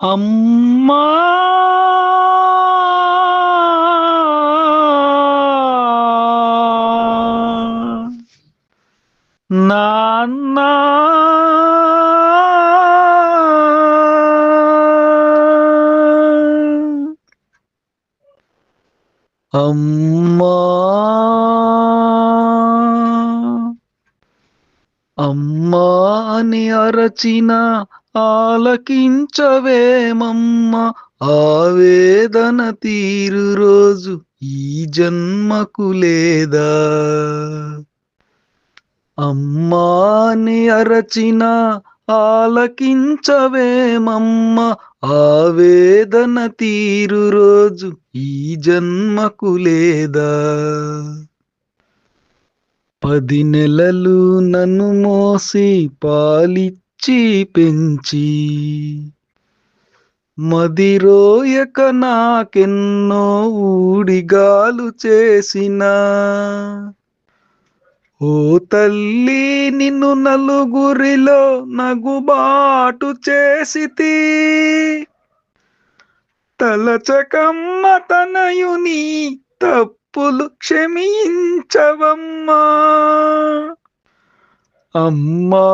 అమ్మా! నాన్న! అమ్మా! అమ్మా అని అరచిన ఆలకించవేమమ్మ ఆవేదన తీరు రోజు ఈ జన్మకు లేదా? అమ్మాని అరచిన ఆలకించవేమమ్మ ఆవేదన తీరు రోజు ఈ జన్మకు లేదా? పది నెలలు నన్ను మోసి పాలి పెంచి మదిరోయక నాకెన్నో ఊడిగాలు చేసిన. ఓ తల్లి నిన్ను నలుగురిలో నగుబాటు చేసితి. తలచకమ్మ తనయుని తప్పులు క్షమించవమ్మా. అమ్మా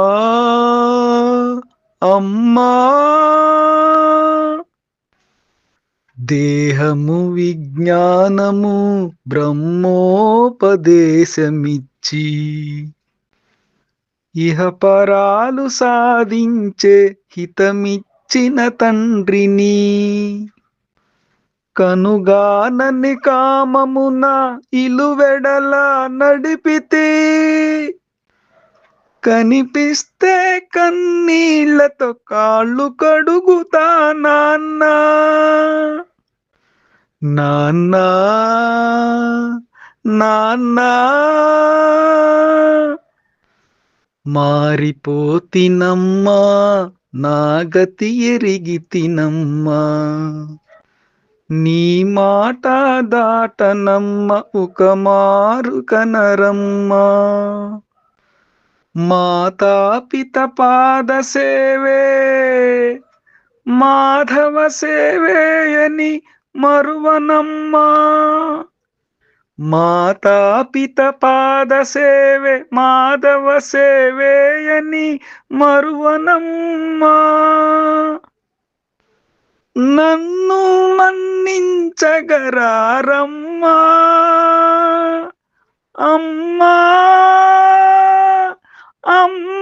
అమ్మా. దేహము విజ్ఞానము బ్రహ్మోపదేశమిచ్చి ఇహపరాలు సాధించే హితమిచ్చిన తండ్రిని కనుగానని కామమున ఇలువెడలా నడిపితే కనిపిస్తే కన్నీళ్ళతో కాళ్ళు కడుగుతా నాన్న. నాన్న నాన్న. మారిపోతినమ్మా నా గతి ఎరిగి తినమ్మా నీ మాట దాటనమ్మ ఒక మారు కనరమ్మా మాతాపిత పాద సేవే మాధవ సేవేయని మరువనమ్మా. మాతాపిత పాద సేవే మాధవ సేవేయని మరువనమ్మా. నన్ను మన్నించగరారమ్మా. అమ్మా. Um.